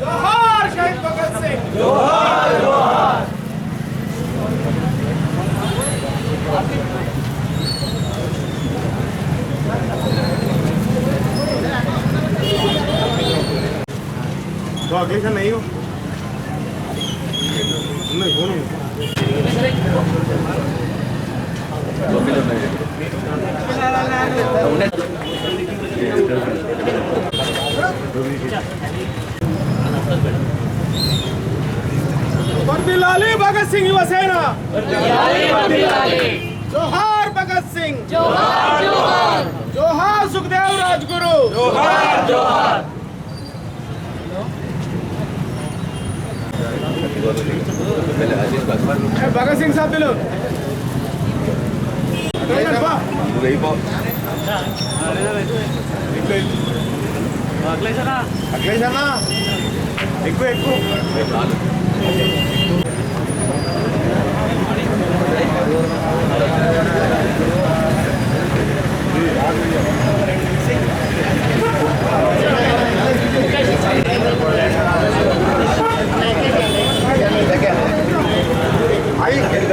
జోహార్ షహీద్ భగత్ సింగ్ तो अगले से नहीं हो नहीं हो नहीं వర్దిల్లాలి భగత్ సింగ్ యువసేన జోహార్ భగత్ సింగ్ జోహార్ సుఖదేవ్ రాజ్గురు ఏ భగత్ సింగ్ సభ్యులు అటెండెన్స్ బా. అఖిలేష్ అన్న ఎక్కువ ఎక్కువ గట్టి గారు ఎత్తే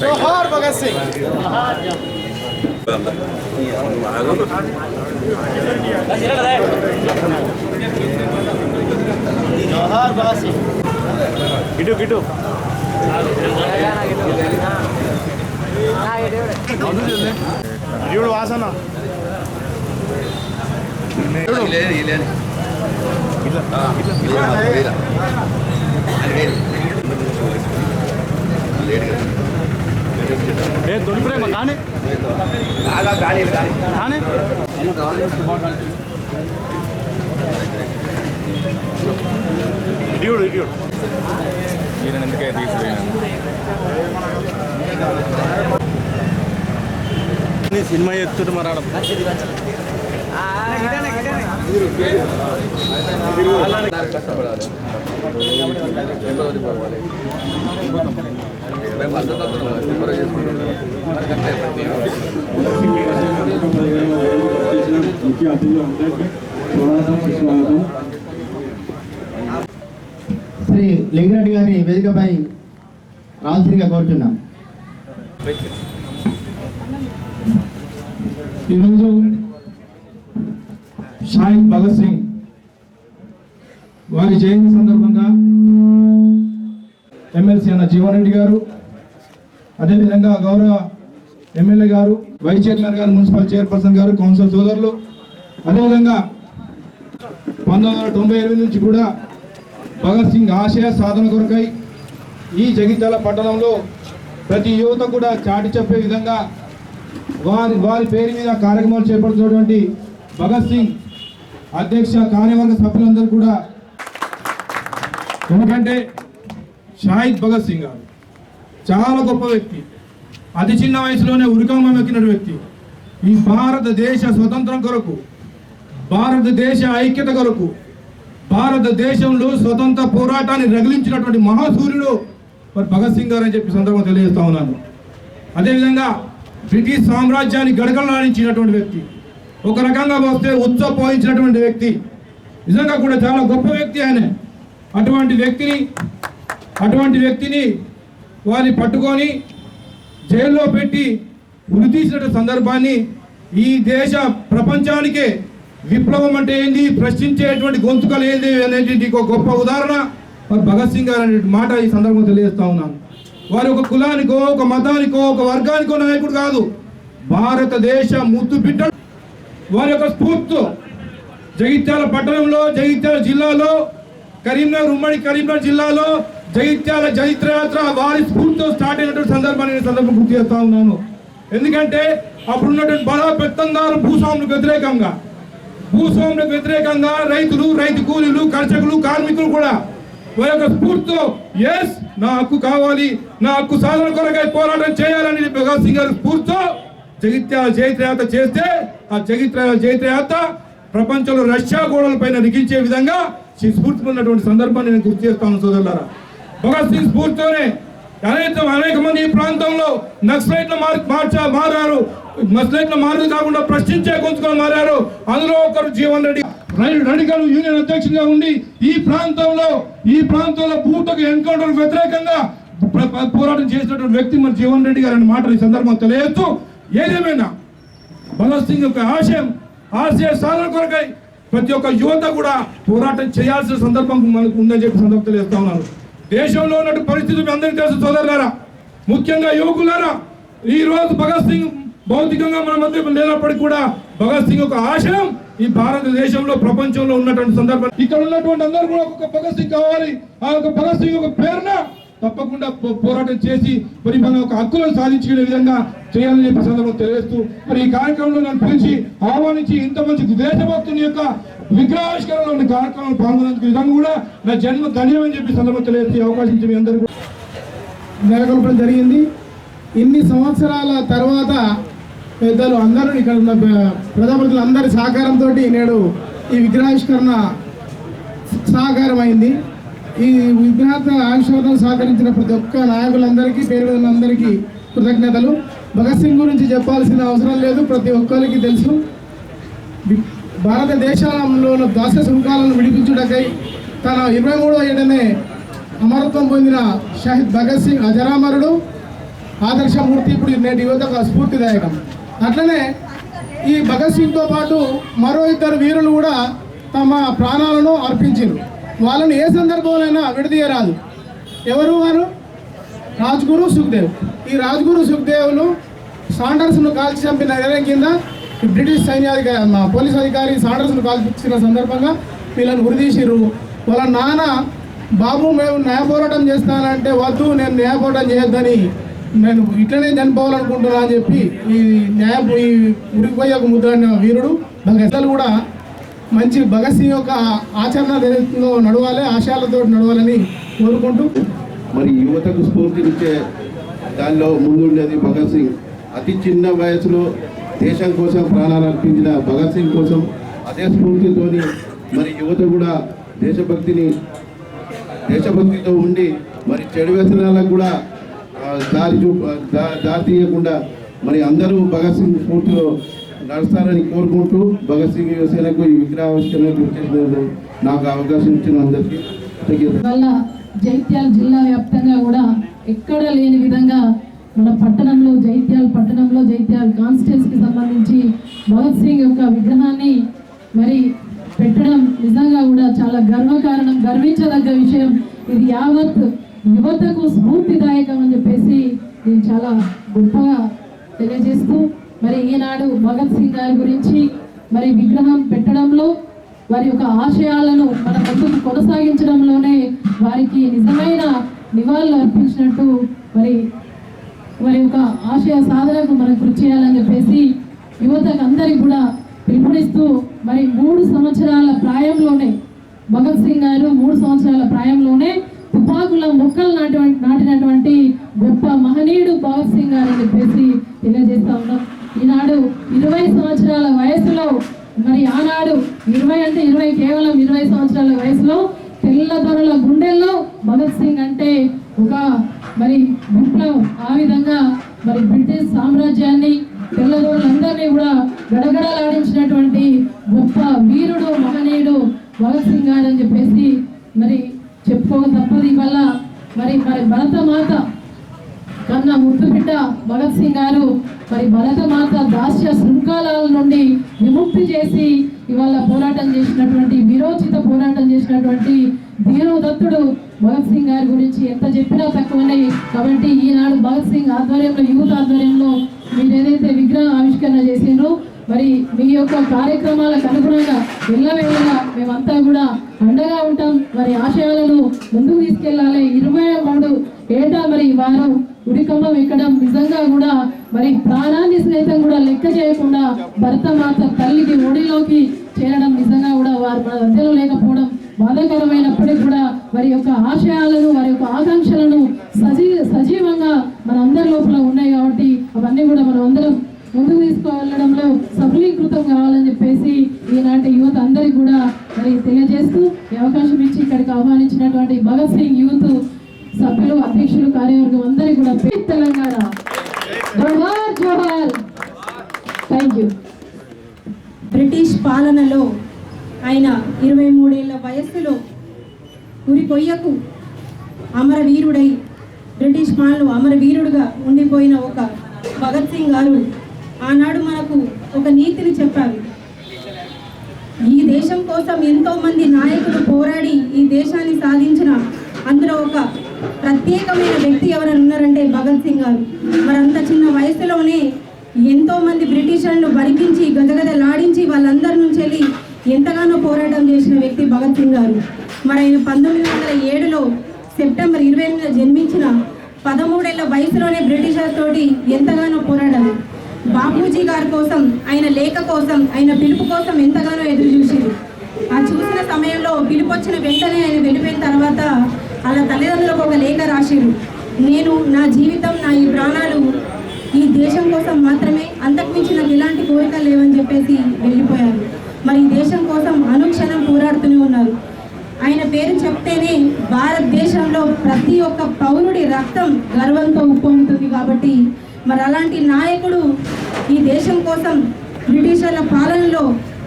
జోహార్ భగత్ సింగ్. జోహార్ భగత్ సింగ్. గిటు గిటు. ఇడు వాసన. లేని లేని ఏ తొలిపురేమ కానీ? కానీ? ఇడియుడు ఇడియుడు. ఎందుకే సినిమా ఎత్తుడు మరాడం కష్టపడాలి మేము అర్థం తప్పుతున్నాం చేసుకుంటున్నాం. శ్రీ లింగిరెడ్డి గారి వేదికపై రాజశ్రీగా కోరుతున్నాం. ఈరోజు షాహిద్ భగత్ సింగ్ వారి జయంతి సందర్భంగా ఎమ్మెల్సీ అన్న జీవన్ రెడ్డి గారు అదేవిధంగా గౌరవ ఎమ్మెల్యే గారు వైస్ చైర్మన్ గారు మున్సిపల్ చైర్పర్సన్ గారు కౌన్సిల్ సోదరులు. అదేవిధంగా పంతొమ్మిది వందల తొంభై ఎనిమిది నుంచి కూడా భగత్ సింగ్ ఆశయ సాధన కొరకై ఈ జగిత్యాల పట్టణంలో ప్రతి యువత కూడా చాటి చెప్పే విధంగా వారి వారి పేరు మీద కార్యక్రమాలు చేపడుతున్నటువంటి భగత్ సింగ్ అధ్యక్ష కార్యవర్గ సభ్యులందరూ కూడా. ఎందుకంటే షాహిద్ భగత్ సింగ్ గారు. చాలా గొప్ప వ్యక్తి. అతి చిన్న వయసులోనే ఉరికంబం ఎక్కిన వ్యక్తి. ఈ భారతదేశ స్వతంత్రం కొరకు భారతదేశ ఐక్యత కొరకు భారతదేశంలో స్వతంత్ర పోరాటాన్ని రగిలించినటువంటి మహాసూర్యుడు మరి భగత్ సింగ్ గారు అని చెప్పి సందర్భం తెలియజేస్తా ఉన్నాను. అదేవిధంగా బ్రిటిష్ సామ్రాజ్యాన్ని గడగడలాడించినటువంటి వ్యక్తి ఒక రకంగా వస్తే ఉత్సవ పోయించినటువంటి వ్యక్తి నిజంగా కూడా చాలా గొప్ప వ్యక్తి ఆయన. అటువంటి వ్యక్తిని అటువంటి వ్యక్తిని వారిని పట్టుకొని జైల్లో పెట్టి ఉరి తీసిన సందర్భాన్ని ఈ దేశ ప్రపంచానికే విప్లవం అంటే ఏంది? ప్రశ్నించేటువంటి గొంతుకలు ఏంది అనేటువంటి ఒక గొప్ప ఉదాహరణ వారు భగత్ సింగ్ గారు అనే మాట ఈ సందర్భంగా తెలియజేస్తా ఉన్నాను. వారి ఒక కులానికో ఒక మతానికో ఒక వర్గానికో నాయకుడు కాదు. భారతదేశ ముద్దు బిడ్డ. వారి యొక్క స్ఫూర్తితో జగిత్యాల పట్టణంలో జగిత్యాల జిల్లాలో కరీంనగర్ ఉమ్మడి కరీంనగర్ జిల్లాలో జైత్యాల జైత్ర యాత్ర వారి స్ఫూర్తితో స్టార్ట్ అయినటువంటి సందర్భాన్ని నేను సందర్భం గుర్తు చేస్తా ఉన్నాను. ఎందుకంటే అప్పుడు ఉన్నటువంటి బడా పెత్తందారు భూస్వాములకు వ్యతిరేకంగా భూస్వాములకు వ్యతిరేకంగా రైతులు రైతు కూలీలు కర్షకులు కార్మికులు కూడా వారి యొక్క స్ఫూర్తితో ఎస్ నా హక్కు కావాలి నా హక్కు సాధన కొరకై పోరాటం చేయాలని భగత్ సింగ్ గారి స్ఫూర్తితో జగిత్యాల జైత్రయాత్ర చేస్తే ఆ జగిత్యాల జైత్రయాత్ర ప్రపంచంలో రష్యా గోడల పైన లిఖించే విధంగా శ్రీ స్ఫూర్తి ఉన్నటువంటి సందర్భాన్ని నేను గుర్తు చేస్తాను సోదరులారా. భగత్ సింగ్ స్ఫూర్తితోనే అనేక అనేక మంది ఈ ప్రాంతంలో నక్సలైట్ల మార్ మార్చా మారారు. నక్సలైట్ల మారు కాకుండా ప్రశ్నించే గొంతుగా మారారు. అందులో ఒకరు జీవన్ రెడ్డి. రై- యూనియన్ అధ్యక్షుడిగా ఉండి ఈ ప్రాంతంలో ఈ ప్రాంతంలో భూతకు ఎన్కౌంటర్ వ్యతిరేకంగా పోరాటం చేసినటువంటి వ్యక్తి మన జీవన్ రెడ్డి గారు అనే మాట ఈ సందర్భం తెలియజేస్తూ ఏదేమైనా భగత్ సింగ్ యొక్క ఆశయం ఆశయ సాధన కొరకై ప్రతి ఒక్క యువత కూడా పోరాటం చేయాల్సిన సందర్భం మనకు ఉందని చెప్పి సందర్భం తెలియజేస్తా ఉన్నారు దేశంలో ఉన్న పరిస్థితులు మీ అందరికీ తెలుసు సోదరులారా. ముఖ్యంగా యువకులారా ఈ రోజు భగత్ సింగ్ భౌతికంగా మన మధ్య లేనప్పటికీ కూడా భగత్ సింగ్ ఒక ఆశయం. ఈ భారతదేశంలో ప్రపంచంలో ఉన్నటువంటి సందర్భం. ఇక్కడ ఉన్నటువంటి అందరూ కూడా ఒక భగత్ సింగ్ కావాలి. ఆ యొక్క భగత్ సింగ్ యొక్క పేరున తప్పకుండా పో- పోరాటం చేసి మరి మన ఒక హక్కులను సాధించుకునే విధంగా చేయాలని చెప్పి సందర్భం తెలియజేస్తూ మరి ఈ కార్యక్రమంలో నన్ను పిలిచి ఆహ్వానించి ఇంత మంచి దేశభక్తుని యొక్క విగ్రహావిష్కరణలో ఉన్న కార్యక్రమం పాల్గొన్నందుకు విధంగా కూడా నా జన్మ ధన్యమని చెప్పి సందర్భం తెలియజేసి అవకాశం ఇచ్చి మీ అందరికీ నెలకొల్పడం జరిగింది. ఇన్ని సంవత్సరాల తర్వాత పెద్దలు అందరూ ఇక్కడ ఉన్న ప్ర- ప్రజాప్రతినిధులు అందరి సహకారంతో నేడు ఈ విగ్రహావిష్కరణ సహకారమైంది ఈ విగ్రహ ఆవిష్కరణ సహకరించిన ప్రతి ఒక్క నాయకులందరికీ పేరు అందరికీ కృతజ్ఞతలు. భగత్ సింగ్ గురించి చెప్పాల్సిన అవసరం లేదు ప్రతి ఒక్కరికి తెలుసు. భారతదేశంలో ఉన్న దాస్య సుంకాలను విడిపించుటకై తన ఇరవై మూడవ ఏడనే అమరత్వం పొందిన షహీద్ భగత్ సింగ్ అజరామరుడు ఆదర్శమూర్తి ఇప్పుడు నేటి యువతకు స్ఫూర్తిదాయకం. అట్లనే ఈ భగత్ సింగ్తో పాటు మరో ఇద్దరు వీరులు కూడా తమ ప్రాణాలను అర్పించారు. వాళ్ళని ఏ సందర్భంలోనైనా విడదీయరాదు. ఎవరు వారు? రాజ్గురు సుఖ్దేవ్. ఈ రాజ్గురు సుఖ్దేవ్ను సాండర్స్ను కాల్చి చంపిన నిర్ణయం కింద బ్రిటిష్ సైన్యాధికారి మా పోలీస్ అధికారి సాండర్స్ను కాల్చిన సందర్భంగా వీళ్ళని ఉరిదీసిర్రు వాళ్ళ నాన్న బాబు మేము న్యాయ పోరాటం చేస్తానంటే వద్దు నేను న్యాయ పోరాటం చేయొద్దని. నేను ఇట్లనే చనిపోవాలనుకుంటున్నా అని చెప్పి ఈ న్యాయ ఈ ఉరికిపోయే ఒక ముద్ర వీరుడు. భగత్ కూడా మంచి భగత్ సింగ్ యొక్క ఆచరణ దేశంలో నడవాలి ఆశయాలతో నడవాలని కోరుకుంటూ. మరి యువతకు స్ఫూర్తినిచ్చే దానిలో ముందుండేది భగత్ సింగ్. అతి చిన్న వయసులో దేశం కోసం ప్రాణాలు అర్పించిన భగత్ సింగ్ కోసం అదే స్ఫూర్తితోని మరి యువత కూడా దేశభక్తిని దేశభక్తితో ఉండి మరి చెడు వ్యసనాలకు కూడా దారి చూ దారి తీయకుండా మరి అందరూ భగత్ సింగ్ స్ఫూర్తిలో నడుస్తారని కోరుకుంటూ భగత్ సింగ్ యువసేనకు ఈ విగ్రహావిష్కరణ నాకు అవకాశం ఇచ్చిన అందరికీ వల్ల జైత్యాల జిల్లా వ్యాప్తంగా కూడా ఎక్కడ లేని విధంగా పట్టణంలో జైత్యాల్ పట్టణంలో జైత్యాల్ కాన్స్టిట్యున్సీకి సంబంధించి భగత్ సింగ్ యొక్క విగ్రహాన్ని మరి పెట్టడం నిజంగా కూడా చాలా గర్వకారణం గర్వించదగ్గ విషయం. ఇది యావత్ యువతకు స్ఫూర్తిదాయకం అని చెప్పేసి నేను చాలా గొప్పగా తెలియజేస్తూ మరి ఈనాడు భగత్ సింగ్ గారి గురించి మరి విగ్రహం పెట్టడంలో వారి యొక్క ఆశయాలను మన ముందుకు కొనసాగించడంలోనే వారికి నిజమైన నివాళులు అర్పించినట్టు మరి వారి యొక్క ఆశయ సాధనకు మనం కృషి చేయాలని చెప్పేసి యువతకు అందరికి కూడా పిలుపునిస్తూ మరి మూడు సంవత్సరాల ప్రాయంలోనే భగత్ సింగ్ గారు మూడు సంవత్సరాల ప్రాయంలోనే తుపాకుల మొక్కలు నాటువంటి నాటినటువంటి గొప్ప మహనీయుడు భగత్ సింగ్ గారు అని చెప్పేసి తెలియజేస్తా ఉన్నాం. ఈనాడు ఇరవై సంవత్సరాల వయసులో మరి ఆనాడు ఇరవై అంటే ఇరవై కేవలం ఇరవై సంవత్సరాల వయసులో తెల్లదొరల గుండెల్లో భగత్ సింగ్ అంటే మరి విప్లవం ఆ విధంగా మరి బ్రిటిష్ సామ్రాజ్యాన్ని తెల్లదో మరి ప్రాణాన్ని సైతం కూడా లెక్క చేయకుండా భర్త మాత తల్లికి ఒడిలోకి చేరడం నిజంగా కూడా వారు మన మధ్యలో లేకపోవడం బాధాకరమైనప్పటికీ కూడా వారి యొక్క ఆశయాలను వారి యొక్క ఆకాంక్షలను సజీ సజీవంగా మనందరి లోపల ఉన్నాయి కాబట్టి అవన్నీ కూడా మనం అందరం ముందుకు తీసుకువెళ్ళడంలో సఫలీకృతం కావాలని చెప్పేసి ఈనాటి యువత అందరికి కూడా మరి తెలియజేస్తూ ఈ అవకాశం ఇచ్చి ఇక్కడికి ఆహ్వానించినటువంటి భగత్ సింగ్ యూత్ సభ్యులు అధ్యక్షులు కార్యవర్గం అందరికీ కూడా తెలంగాణ. జోహార్ జోహార్ థ్యాంక్ యూ బ్రిటిష్ పాలనలో ఆయన ఇరవై మూడేళ్ళ వయస్సులో ఉరి కొయ్యకు అమరవీరుడై బ్రిటిష్ పాలనలో అమరవీరుడుగా ఉండిపోయిన ఒక భగత్ సింగ్ గారు ఆనాడు మనకు ఒక నీతిని చెప్పారు. ఈ దేశం కోసం ఎంతో మంది నాయకులు పోరాడి ఈ దేశాన్ని సాధించిన అందులో ఒక ప్రత్యేకమైన వ్యక్తి ఎవరైనా ఉన్నారంటే భగత్ సింగ్ గారు. మరి అంత చిన్న వయసులోనే ఎంతో మంది బ్రిటిషర్లను బరికించి గదగదలాడించి వాళ్ళందరి నుంచి వెళ్ళి ఎంతగానో పోరాటం చేసిన వ్యక్తి భగత్ సింగ్ గారు. మరి ఆయన పంతొమ్మిది వందల ఏడులో సెప్టెంబర్ ఇరవై ఎనిమిదిన జన్మించిన పదమూడేళ్ళ వయసులోనే బ్రిటిషర్ తోటి ఎంతగానో పోరాడారు బాపూజీ గారి కోసం ఆయన లేఖ కోసం ఆయన పిలుపు కోసం ఎంతగానో ఎదురు చూసింది. ఆ చూసిన సమయంలో పిలుపు వచ్చిన వెంటనే ఆయన వెళ్ళిపోయిన తర్వాత అలా తల్లిదండ్రులకు ఒక లేఖ రాసిరు నేను నా జీవితం నా ఈ ప్రాణాలు ఈ దేశం కోసం మాత్రమే అంతకుమించి నాకు ఎలాంటి కోరికలు లేవని చెప్పేసి వెళ్ళిపోయారు. మరి ఈ దేశం కోసం అనుక్షణం పోరాడుతూనే ఉన్నారు. ఆయన పేరు చెప్తేనే భారతదేశంలో ప్రతి ఒక్క పౌరుడి రక్తం గర్వంతో ఉప్పొంగుతుంది కాబట్టి మరి అలాంటి నాయకుడు ఈ దేశం కోసం బ్రిటిషర్ల పాలనలో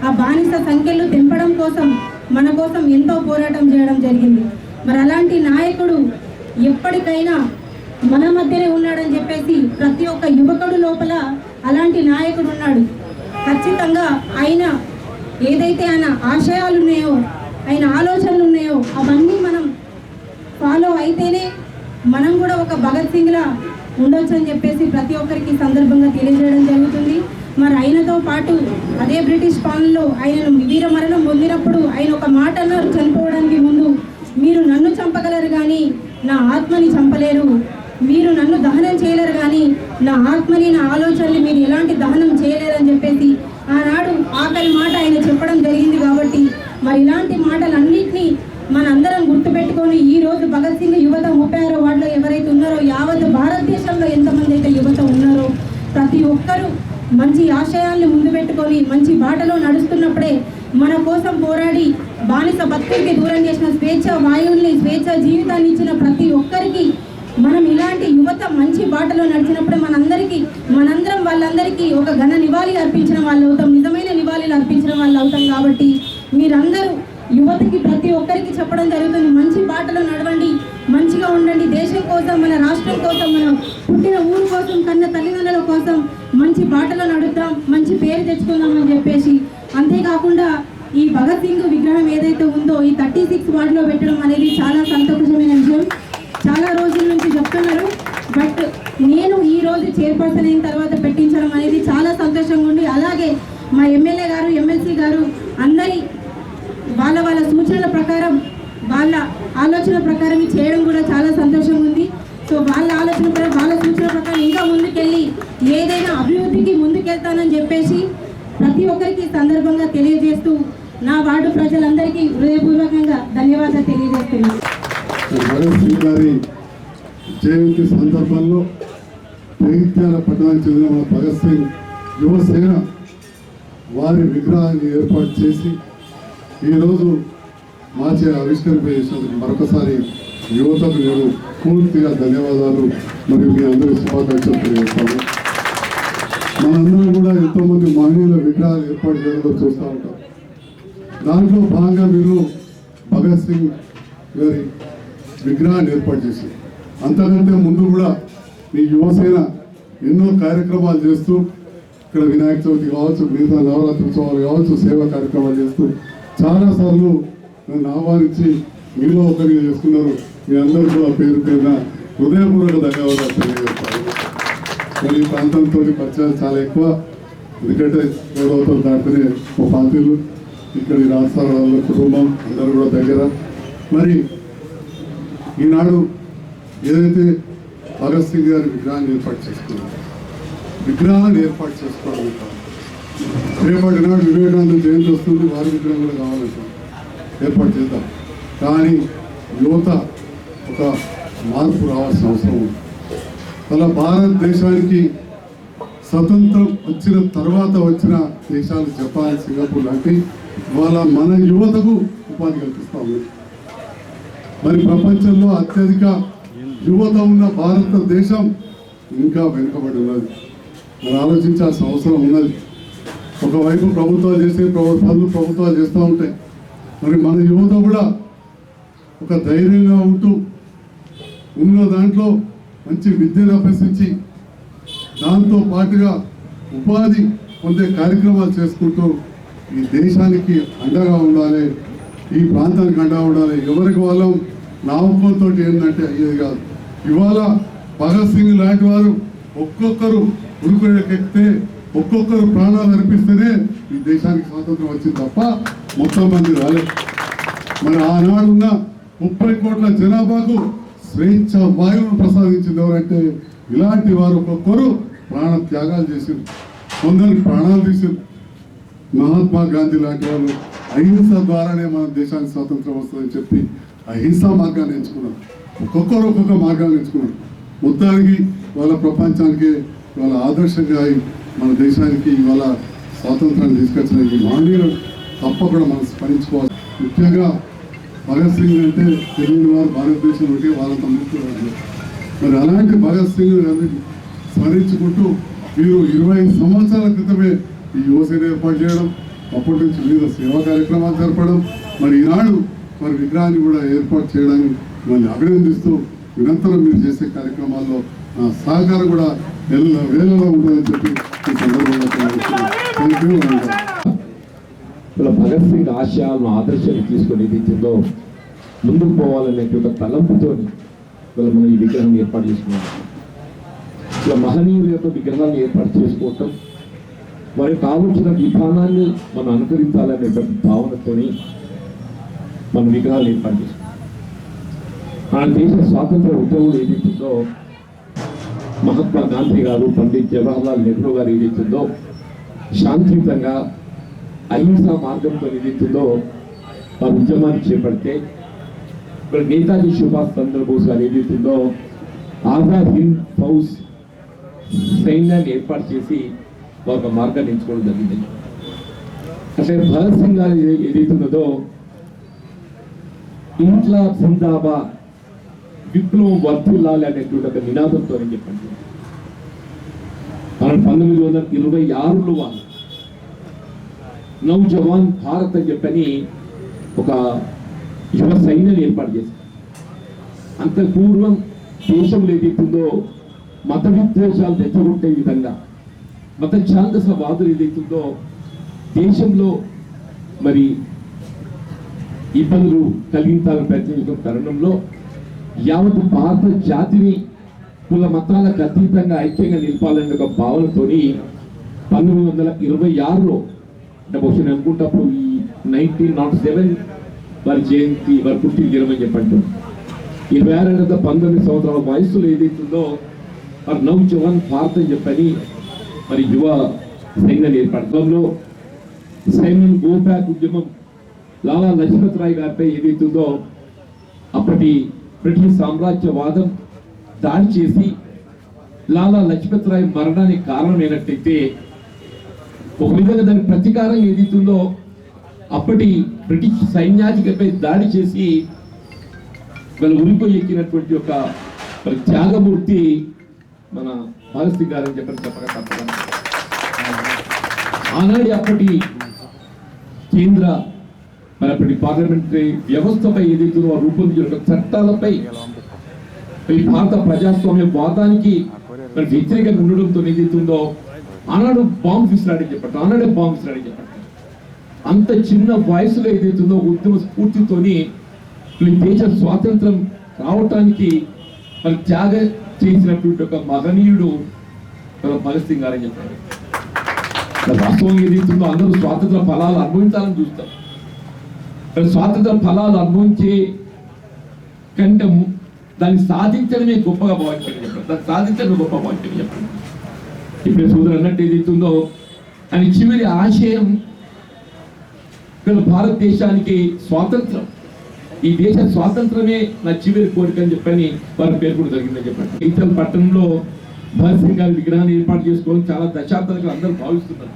ఆ బానిస సంఖ్యలు తెంపడం కోసం మన కోసం ఎంతో పోరాటం చేయడం జరిగింది. మరి అలాంటి నాయకుడు ఎప్పటికైనా మన మధ్యనే ఉన్నాడని చెప్పేసి ప్రతి ఒక్క యువకుడు లోపల అలాంటి నాయకుడు ఉన్నాడు. ఖచ్చితంగా ఆయన ఏదైతే ఆయన ఆశయాలు ఉన్నాయో ఆయన ఆలోచనలు ఉన్నాయో అవన్నీ మనం ఫాలో అయితేనే మనం కూడా ఒక భగత్ సింగ్లా ఉండొచ్చు అని చెప్పేసి ప్రతి ఒక్కరికి సందర్భంగా తెలియజేయడం జరుగుతుంది. మరి ఆయనతో పాటు అదే బ్రిటిష్ పాలనలో ఆయనను వీర మరణం పొందినప్పుడు ఆయన ఒక మాట అన్నారు చనిపోవడానికి ముందు. మీరు నన్ను చంపగలరు కానీ నా ఆత్మని చంపలేరు. మీరు నన్ను దహనం చేయలేరు కానీ నా ఆత్మని నా ఆలోచనలు మీరు ఎలాంటి దహనం చేయలేరని చెప్పేసి ఆనాడు ఆఖరి మాట ఆయన చెప్పడం జరిగింది కాబట్టి మరి ఇలాంటి మాటలన్నింటినీ మనందరం గుర్తుపెట్టుకొని ఈ రోజు భగత్ సింగ్ యువత ముప్పై ఆరో వార్డులో ఎవరైతే ఉన్నారో యావత్ భారతదేశంలో ఎంతమంది అయితే యువత ఉన్నారో ప్రతి ఒక్కరూ మంచి ఆశయాల్ని ముందు పెట్టుకొని మంచి బాటలో నడుస్తున్నప్పుడే మన కోసం పోరాడి బానిస బతుకులకి దూరం చేసిన స్వేచ్ఛ వాయువుల్ని స్వేచ్ఛ జీవితాన్ని ఇచ్చిన ప్రతి ఒక్కరికి మనం ఇలాంటి యువత మంచి బాటలో నడిచినప్పుడు మనందరికీ మనందరం వాళ్ళందరికీ ఒక ఘన నివాళి అర్పించిన వాళ్ళు అవుతాం. నిజమైన నివాళిలు అర్పించిన వాళ్ళు అవుతాం కాబట్టి మీరందరూ యువతకి ప్రతి ఒక్కరికి చెప్పడం జరుగుతుంది. మంచి బాటలో నడవండి మంచిగా ఉండండి. దేశం కోసం మన రాష్ట్రం కోసం మనం పుట్టిన ఊరు కోసం కన్న తల్లిదండ్రుల కోసం మంచి బాటలో నడుద్దాం మంచి పేరు తెచ్చుకుందాం అని చెప్పేసి అంతేకాకుండా ఈ భగత్ సింగ్ విగ్రహం ఏదైతే ఉందో ఈ థర్టీ సిక్స్ వార్డులో పెట్టడం అనేది చాలా సంతోషమైన విషయం. చాలా రోజుల నుంచి చెప్తున్నారు. బట్ నేను ఈ రోజు చైర్పర్సన్ అయిన తర్వాత పెట్టించడం అనేది చాలా సంతోషంగా ఉంది. అలాగే మా ఎమ్మెల్యే గారు ఎమ్మెల్సీ గారు అందరి వాళ్ళ వాళ్ళ సూచనల ప్రకారం వాళ్ళ ఆలోచన ప్రకారం చేయడం కూడా చాలా సంతోషంగా ఉంది. సో వాళ్ళ ఆలోచన వాళ్ళ సూచన ప్రకారం ఇంకా ముందుకెళ్ళి ఏదైనా అభివృద్ధికి ముందుకెళ్తానని చెప్పేసి ప్రతి ఒక్కరికి సందర్భంగా తెలియజేస్తూ నా వార్డు ప్రజలందరికీ హృదయపూర్వకంగా ధన్యవాదాలు తెలియజేస్తున్నాను. జయంతి సందర్భంలో జగిత్యాల పట్టణానికి చెందిన మన భగత్ సింగ్ యువసేన వారి విగ్రహాన్ని ఏర్పాటు చేసి ఈరోజు మార్చి ఆవిష్కరింపజేసినందుకు మరొకసారి యువతకు నేను పూర్తిగా ధన్యవాదాలు మరియు మీ అందరి శుభాకాంక్షలు తెలియజేస్తాను. మనందరం కూడా ఎంతోమంది మహనీయుల విగ్రహాలు ఏర్పాటు చేయడంలో చూస్తూ ఉంటాం. దాంట్లో భాగంగా మీరు భగత్ సింగ్ గారి విగ్రహాన్ని ఏర్పాటు చేసి అంతకంటే ముందు కూడా మీ యువసేన ఎన్నో కార్యక్రమాలు చేస్తూ ఇక్కడ వినాయక చవితి కావచ్చు మిగతా నవరాత్రి ఉత్సవాలు కావచ్చు సేవా కార్యక్రమాలు చేస్తూ చాలాసార్లు నన్ను ఆహ్వానించి మీలో ఒకరిగా చేసుకున్నారు. మీ అందరూ కూడా పేరు పేరున హృదయపూర్వక ధన్యవాదాలు తెలియజేస్తారు మరి ఈ ప్రాంతంతో పరిచయాలు చాలా ఎక్కువ. ఎందుకంటే గౌరవతో దాటినే ఒక పార్టీలు ఇక్కడ ఈ రాష్ట్రాల వాళ్ళ కుటుంబం అందరూ కూడా దగ్గర. మరి ఈనాడు ఏదైతే భగత్ సింగ్ గారి విగ్రహాన్ని ఏర్పాటు చేసుకున్నారు విగ్రహాన్ని ఏర్పాటు చేసుకోవడం రేపటి నాడు వివేకానంద జయంతి వస్తుంది వారి విగ్రహం కూడా కావాలంటాం ఏర్పాటు చేద్దాం. కానీ యువత ఒక మార్పు రావాల్సిన అవసరం ఉంది. అలా భారతదేశానికి స్వతంత్రం వచ్చిన తర్వాత వచ్చిన దేశాలు జపాన్ సింగపూర్ లాంటి వాళ్ళ మన యువతకు ఉపాధి కల్పిస్తూ ఉంది మరి ప్రపంచంలో అత్యధిక యువత ఉన్న భారతదేశం ఇంకా వెనుకబడి ఉన్నది. మరి ఆలోచించాల్సిన అవసరం ఉన్నది. ఒకవైపు ప్రభుత్వాలు చేసే ప్రభు- పనులు ప్రభుత్వాలు చేస్తూ ఉంటాయి. మరి మన యువత కూడా ఒక ధైర్యంగా ఉంటూ ఉన్న దాంట్లో మంచి విద్యను అభ్యసించి దాంతో పాటుగా ఉపాధి పొందే కార్యక్రమాలు చేసుకుంటూ ఈ దేశానికి అండగా ఉండాలి ఈ ప్రాంతానికి అండగా ఉండాలి. ఎవరికి వాళ్ళం? నా ఏంటంటే అయ్యేది కాదు. ఇవాళ భగత్ సింగ్ లాంటి వారు ఒక్కొక్కరు ఉరుకులెక్కితే ఒక్కొక్కరు ప్రాణాలు అర్పిస్తేనే ఈ దేశానికి స్వాతంత్రం వచ్చింది తప్ప మొత్తం మంది రాలేదు. మరి ఆనాడున్న ముప్పై కోట్ల జనాభాకు స్వేచ్ఛ వాయువును ప్రసాదించింది ఎవరంటే ఇలాంటి వారు ఒక్కొక్కరు ప్రాణ త్యాగాలు చేసింది కొందరు ప్రాణాలు తీసింది మహాత్మా గాంధీ లాంటి వాళ్ళు అహింస ద్వారానే మన దేశానికి స్వాతంత్రం వస్తుందని చెప్పి అహింసా మార్గాన్ని ఎంచుకున్నారు. ఒక్కొక్కరు ఒక్కొక్క మార్గాన్ని ఎంచుకున్నారు. మొత్తానికి వాళ్ళ ప్రపంచానికి వాళ్ళ ఆదర్శంగా అయి మన దేశానికి ఇవాళ స్వాతంత్రాన్ని తీసుకొచ్చడానికి ఈ మహనీయులు తప్పకుండా మనం స్మరించుకోవాలి. ముఖ్యంగా భగత్ సింగ్ అంటే తెలియని వారు భారతదేశం ఉంటే వాళ్ళంత ముఖ్యులు మరి అలాంటి భగత్ సింగ్ స్మరించుకుంటూ మీరు ఇరవై సంవత్సరాల క్రితమే ఈ యువసేన ఏర్పాటు చేయడం అప్పటి నుంచి వివిధ సేవా కార్యక్రమాలు జరపడం మరి ఈనాడు మరి విగ్రహాన్ని కూడా ఏర్పాటు చేయడాన్ని మిమ్మల్ని అభినందిస్తూ నిరంతరం మీరు చేసే కార్యక్రమాల్లో సహకారం కూడా ఎల్ల వేలలో ఉంటుందని చెప్పి ఈ సందర్భంగా ఇలా భగత్ సింగ్ ఆశయాలను ఆదర్శాన్ని తీసుకొని ఏదైతుందో ముందుకు పోవాలనే ఒక తలంపుతో ఇలా మనం ఈ విగ్రహం ఏర్పాటు చేసుకున్నాం. ఇలా మహనీయుల యొక్క విగ్రహాన్ని ఏర్పాటు చేసుకోవటం వారి కావలసిన విధానాన్ని మనం అనుకరించాలనే భావనతోని మన విగ్రహాలు ఏర్పాటు చేసుకున్నాం మన దేశ స్వాతంత్ర ఉద్యమం ఏదైతుందో మహాత్మా గాంధీ గారు పండిత్ జవహర్లాల్ నెహ్రూ గారు ఏదైతుందో శాంతియుతంగా అహింసా మార్గంతో ఏదైతుందో వారి ఉద్యమాన్ని చేపడితే ఇప్పుడు నేతాజీ సుభాష్ చంద్రబోస్ గారు ఏదైతుందో ఆజాద్ హింద్ ఫౌజ్ సైన్యాన్ని ఏర్పాటు చేసి ఒక మార్గాన్ని ఎంచుకోవడం జరిగింది. అంటే భగత్ సింగ్ గారు ఏదైతున్నదో ఇంట్లో జిందాబా విప్లవం వర్ధిల్లాలి అనేటువంటి ఒక నినాదంతో చెప్పండి. మనం పంతొమ్మిది వందల ఇరవై ఆరులో వాళ్ళు నౌజవాన్ భారత్ అని చెప్పని ఒక యువ సైన్యం ఏర్పాటు చేశారు. అంత పూర్వం దేశంలో ఏదైతుందో మత విద్వేషాలు తెచ్చగొట్టే విధంగా మత ఛాందసవాదులు ఏదైతుందో దేశంలో మరి ఇబ్బందులు కలిగించాలని ప్రయత్నించిన తరుణంలో యావత్ భారత జాతిని కుల మతాలకు అతీతంగా ఐక్యంగా నిలపాలనే ఒక భావనతోని పంతొమ్మిది వందల ఇరవై ఆరులో బహుశా నేను అనుకుంటప్పుడు ఈ నైన్టీన్ నాట్ సెవెన్ వారి జయంతి వారి పుట్టిన దినమని చెప్పండి. ఇరవై ఆరు పంతొమ్మిది సంవత్సరాల వయసులో ఏదైతుందో వారు నవ్ జవాన్ భారత్ అని చెప్పని మరి యువ సైన్యాన్ని ఏర్పడటంలో సైన్యం గోప్యాక్ ఉద్యమం లాలా లజపత్ రాయ్ గారిపై ఏదైతుందో అప్పటి బ్రిటిష్ సామ్రాజ్యవాదం దాడి చేసి లాలా లజపత్ రాయ్ మరణానికి కారణమైనట్టయితే ఒక విధంగా దాని ప్రతీకారం ఏదైతుందో అప్పటి బ్రిటిష్ సైన్యాధికపై దాడి చేసి వాళ్ళు ఉరిపోయి ఎక్కినటువంటి ఒక త్యాగమూర్తి మన భగత్ సింగ్ గారు అని చెప్పని చెప్పక తప్పదు ఆనాడు అప్పటి కేంద్ర మరి అప్పటి పార్లమెంటరీ వ్యవస్థపై ఏదైతే రూపొందించిన చట్టాలపై ఈ భారత ప్రజాస్వామ్య వాదానికి మరి వ్యతిరేకంగా ఉండడంతో ఏదైతుందో ఆనాడు బాంబు విసిరాడని చెప్పట్టు ఆనాడే బాంబు విసిరాడని చెప్పట్టు అంత చిన్న వయసులో ఏదైతుందో ఉద్యమ స్ఫూర్తితోని దేశ స్వాతంత్రం రావటానికి మరి త్యాగ చేసినటువంటి ఒక మహనీయుడు భగత్ సింగ్ గారని చెప్పారు. వాస్తవం వాస్తవం ఇస్తుందో అందరూ స్వాతంత్ర ఫలాలు అనుభవించాలని చూస్తారు. స్వాతంత్ర ఫలాలు అనుభవించే కంటే దాన్ని సాధించడమే గొప్పగా భావించండి చెప్పండి దాన్ని సాధించడం గొప్ప భావించండి చెప్పండి ఇప్పుడు సోదరు అన్నట్టు ఏదైతుందో అని చివరి ఆశయం ఇక్కడ భారతదేశానికి స్వాతంత్రం. ఈ దేశ స్వాతంత్రమే నా చివరి కోరిక అని చెప్పని వారి పేర్కొని జరిగిందని చెప్పండి. ఈతల్ పట్టణంలో భగత్ సింగ్ గారి విగ్రహాన్ని ఏర్పాటు చేసుకోవడం చాలా దశాబ్దాలుగా అందరూ భావిస్తున్నారు.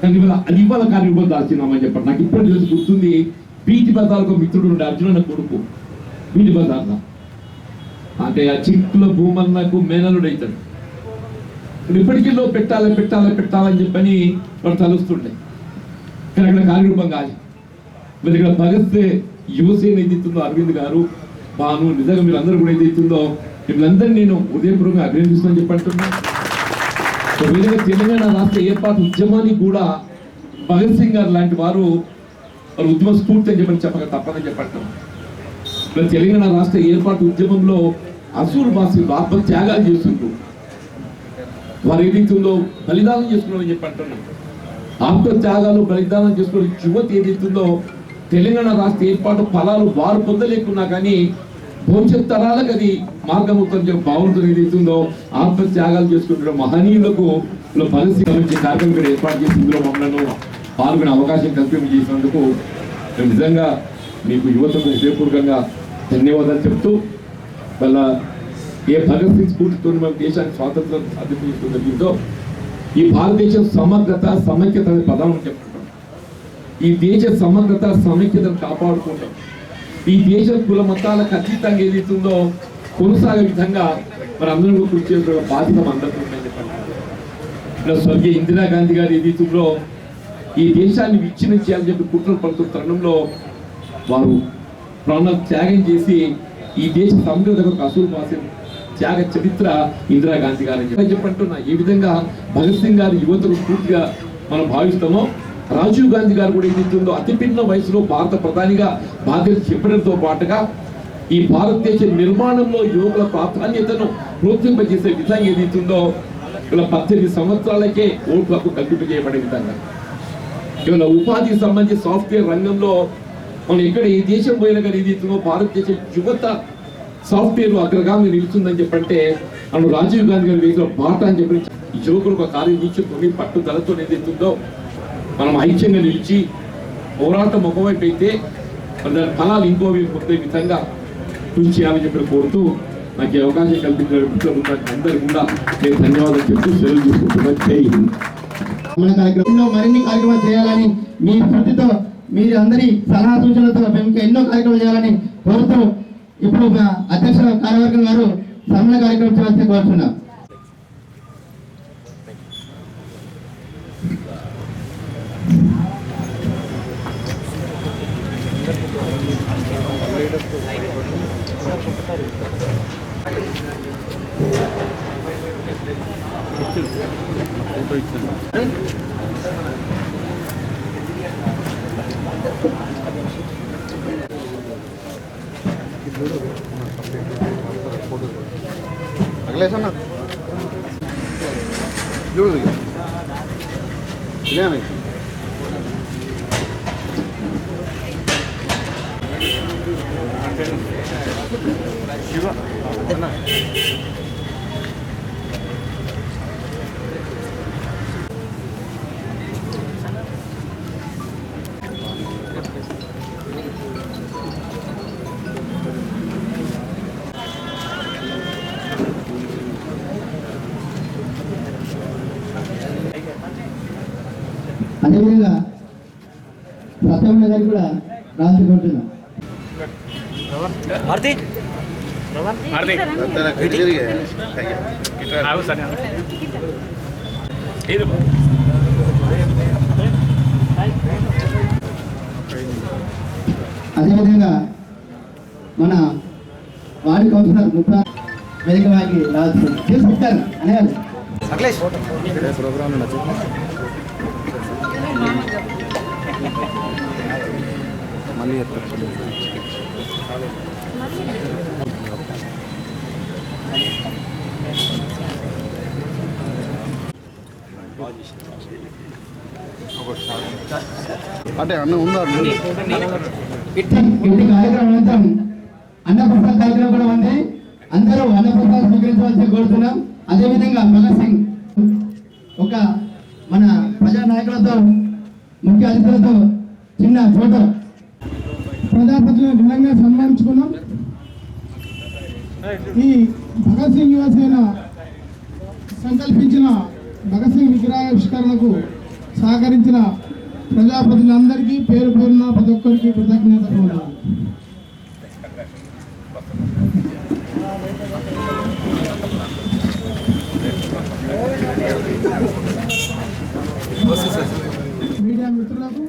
కానీ ఇవాళ అది ఇవాళ కార్యక్రమం దాల్చినామని చెప్పండి. నాకు ఇప్పుడు రోజు గుర్తుంది పీటి బజార్కు మిత్రుడు ఉండే అర్జున కొడుకు. పీటి బజార్లో. అంటే ఆ చిక్కుల భూమన్నకు మేనలుడు అవుతాడు ఇప్పటికీలో పెట్టాలి పెట్టాలి పెట్టాలని చెప్పని వాడు తలుస్తుండే. కానీ అక్కడ కార్యరూపం కాదు మరి ఇక్కడ భగత్ యువసేన ఏదైతుందో అరవింద్ గారు బాను నిజంగా మీరు అందరూ కూడా ఏదైతుందో మిమ్మల్ని నేను ఉదయపూర్వకంగా అభినందిస్తున్నాను చెప్పంటున్నాను సో విధంగా తెలంగాణ రాష్ట్ర ఏర్పాటు ఉద్యమానికి కూడా భగత్ సింగ్ గారు లాంటి వారు వారు ఉద్యమ స్ఫూర్తి అని చెప్పని చెప్పక తప్పదని చెప్పంటాం ఇప్పుడు తెలంగాణ రాష్ట్ర ఏర్పాటు ఉద్యమంలో అసూరు భాషలు ఆత్మ త్యాగాలు చేస్తుండ్రు. వారు ఏదైతుందో బలిదానం చేసుకున్నారని చెప్పంటున్నాను ఆత్మ త్యాగాలు బలిదానం చేసుకున్న యువత ఏదైతుందో తెలంగాణ రాష్ట్ర ఏర్పాటు ఫలాలు వారు పొందలేకున్నా కానీ భవిష్యత్ తరాలకు అది మార్గమవుతుందని చెప్పి భావనతో ఏదైతుందో ఆత్మత్యాగాలు చేసుకుంటున్న మహనీయులకు పరిస్థితి భగత్ కార్యక్రమం ఇక్కడ ఏర్పాటు చేసి ఇందులో మమ్మల్ని పాల్గొనే అవకాశం కల్పింప చేసినందుకు నిజంగా మీకు యువతకు హృదయపూర్వకంగా ధన్యవాదాలు చెప్తూ వాళ్ళ ఏ భగత్ సింగ్ స్ఫూర్తితో మన దేశానికి స్వాతంత్రం సాధించుకున్న జరిగిందో ఈ భారతదేశం సమగ్రత సమైక్యత అనే పదం చెప్తుంటాం ఈ దేశ సమగ్రత సమైక్యతను కాపాడుకుంటాం. ఈ దేశ కుల మతాలకు అతీతంగా ఏదైతుందో కొనసాగే విధంగా మరి అందరూ కూడా కృషి చేసిన బాధ్యత మనందరికీ ఉందని చెప్పండి. ఇలా స్వర్గీయ ఇందిరాగాంధీ గారు ఏదైతుందో ఈ దేశాన్ని విచ్ఛిన్నం చేయాలని చెప్పి కుట్రలు పడుతున్న తరుణంలో వారు ప్రాణ త్యాగం చేసి ఈ దేశ సమగ్రతకు ఒక అసూలు పాసిన త్యాగ చరిత్ర ఇందిరాగాంధీ గారు చెప్పంటున్నా. ఏ విధంగా భగత్ సింగ్ గారి యువతకు పూర్తిగా మనం భావిస్తామో రాజీవ్ గాంధీ గారు కూడా ఏదైతుందో అతి పిన్న వయసులో భారత ప్రధానిగా బాధ్యత చెప్పడంతో పాటుగా ఈ భారతదేశ నిర్మాణంలో యువకుల ప్రాధాన్యతను ప్రోత్సహింపజేసే విధంగా ఏదైతుందో ఇలా పద్దెనిమిది సంవత్సరాలకే ఓటు హక్కు కల్పింపజేయబడే విధంగా. ఇవాళ ఉపాధికి సంబంధించి సాఫ్ట్వేర్ రంగంలో మనం ఎక్కడ ఏ దేశం పోయినా కానీ ఏదైతుందో భారతదేశ యువత సాఫ్ట్వేర్ అగ్రగామి నిలుస్తుందని చెప్పంటే మనం రాజీవ్ గాంధీ గారి వేసిన బాట అని చెప్పి యువకులు ఒక కార్యం తీసుకొని పట్టుదలతో ఏదైతుందో మనం ఐక్యంగా నిలిచి పోరాటం ఒకవైపు అయితే దాని ఫలాలు ఇంకో వైపు పొందే విధంగా కృషి చేయాలని చెప్పి కోరుతూ నాకు ఈ అవకాశం కల్పించిన మిత్రులకు అందరికీ కూడా నేను ధన్యవాదాలు చెప్తూ సెలవు తీసుకుంటున్నా జై మన కార్యక్రమంలో మరిన్ని కార్యక్రమాలు చేయాలని మీ స్ఫూర్తితో మీరు అందరి సలహా సూచనలతో మేము ఎన్నో కార్యక్రమాలు చేయాలని కోరుతూ ఇప్పుడు మా అధ్యక్ష కార్యవర్గం గారు సమ్మె కార్యక్రమం చేయాల్సి కోరుతున్నాం. അഖിലേഷ് അണ്ണ ജോലി ഇതാണ് అదేవిధంగా సత్యమైన గారికి కూడా రాసి కోరుతున్నాం అదేవిధంగా మన వార్డు కౌన్సిలర్ ముప్పై వేదిక వారికి రాసి తీసుకుంటారు అనేవారు అంటే అన్న ఉన్నారు. కార్యక్రమం అనంతరం అన్నప్రసాద్ కార్యక్రమం కూడా ఉంది. అందరూ అన్నప్రసాద్ స్వీకరించవలసి కోరుతున్నాం. అదేవిధంగా భగత్ సింగ్ ఒక మన ప్రజా నాయకులతో ముఖ్య అతిథులతో చిన్న ఫోటో ప్రజాపతిని ఘనంగా సన్మానించుకున్నాం. ఈ భగత్ సింగ్ యువసేన సంకల్పించిన భగత్ సింగ్ విగ్రహావిష్కరణకు సహకరించిన ప్రజాప్రతినిధులందరికీ పేరు పేరున ప్రతి ఒక్కరికి కృతజ్ఞతలు. మీడియా మిత్రులకు